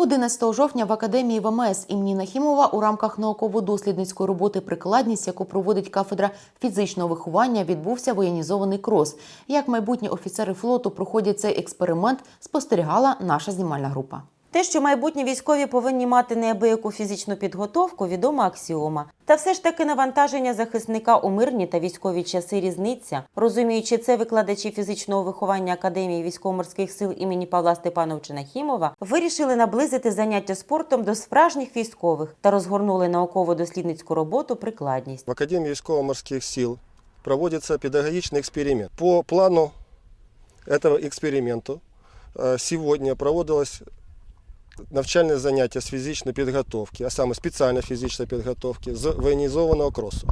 11 жовтня в академії ВМС імені Нахімова у рамках науково-дослідницької роботи прикладність, яку проводить кафедра фізичного виховання, відбувся воєнізований крос. Як майбутні офіцери флоту проходять цей експеримент, спостерігала наша знімальна група. Те, що майбутні військові повинні мати неабияку фізичну підготовку, відома аксіома. Та все ж таки навантаження захисника у мирні та військові часи різниця. Розуміючи це, викладачі фізичного виховання Академії військово-морських сил імені Павла Степановича Нахімова вирішили наблизити заняття спортом до справжніх військових та розгорнули науково-дослідницьку роботу прикладність. В Академии військово-морских сил проводится педагогичный эксперимент. По плану этого эксперименту э, сегодня проводилось навчальне заняття з фізичної підготовки, а саме спеціальної фізичної підготовки з воєнізованого кросу.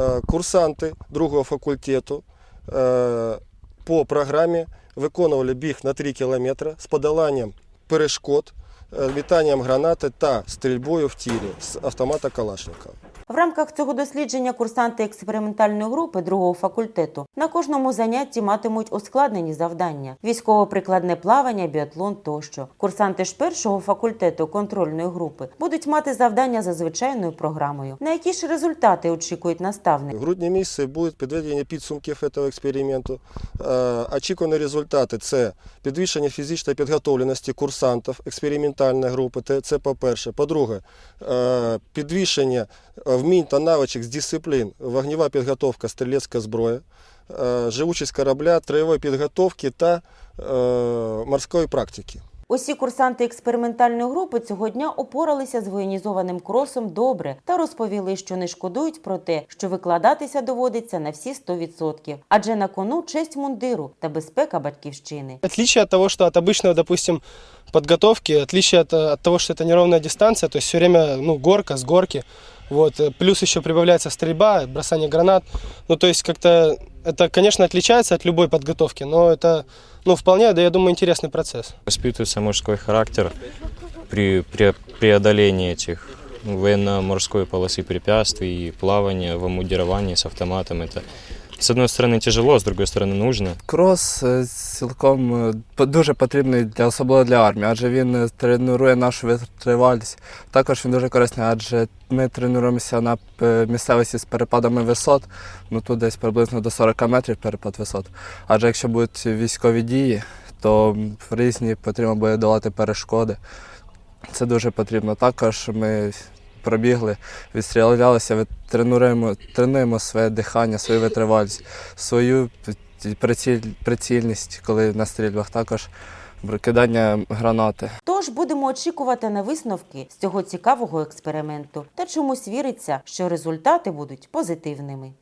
Е, Курсанти другого факультету е, по програмі виконували біг на 3 кілометри з подоланням перешкод, е, метанням гранати та стрільбою в тірі з автомата Калашникова. В рамках цього дослідження курсанти експериментальної групи другого факультету на кожному занятті матимуть ускладнені завдання: військово-прикладне плавання, біатлон тощо. Курсанти ж першого факультету контрольної групи будуть мати завдання за звичайною програмою. На які ж результати очікують наставники? В грудні місяці будуть підведення підсумків цього експерименту. Е, Очікувані результати це підвищення фізичної підготовленості курсантів експериментальної групи. Це- по-перше. По-друге, підвішення е, вмінь та навичок з дисциплін, вогнева підготовка, стрілецька зброя, е, живучість корабля, троєвої підготовки та е, морської практики. Усі курсанти експериментальної групи цього дня опоралися з воєнізованим кросом добре та розповіли, що не шкодують про те, що викладатися доводиться на всі 100%. Адже на кону честь мундиру та безпека батьківщини. Отличие от того, что от обычного, допустим, подготовки, отличие от, того, что это неровная дистанция, то все время ну, горка с горки, вот, э, плюс еще прибавляется стрельба, бросание гранат, ну то есть как-то это, конечно, отличается от любой подготовки, но это, ну, вполне, да, я думаю, интересный процесс. Воспитывается мужской характер при, при преодолении этих ну, военно-морской полосы препятствий, и плавания в омундировании с автоматом. Это, с одной стороны, тяжело, с другой стороны, нужно. Крос е, цілком е, дуже потрібний для особливо для армії, адже він е, тренує нашу витривалість. Також він дуже корисний, адже ми тренуємося на місцевості з перепадами висот, ну тут десь приблизно до 40 метрів перепад висот. Адже якщо будуть військові дії, то різні потрібно буде долати перешкоди. Це дуже потрібно. Також ми пробігли, відстрілялися, тренуємо, тренуємо своє дихання, свою витривалість, свою приціль, прицільність, коли на стрільбах також кидання гранати. Тож будемо очікувати на висновки з цього цікавого експерименту та чомусь віриться, що результати будуть позитивними.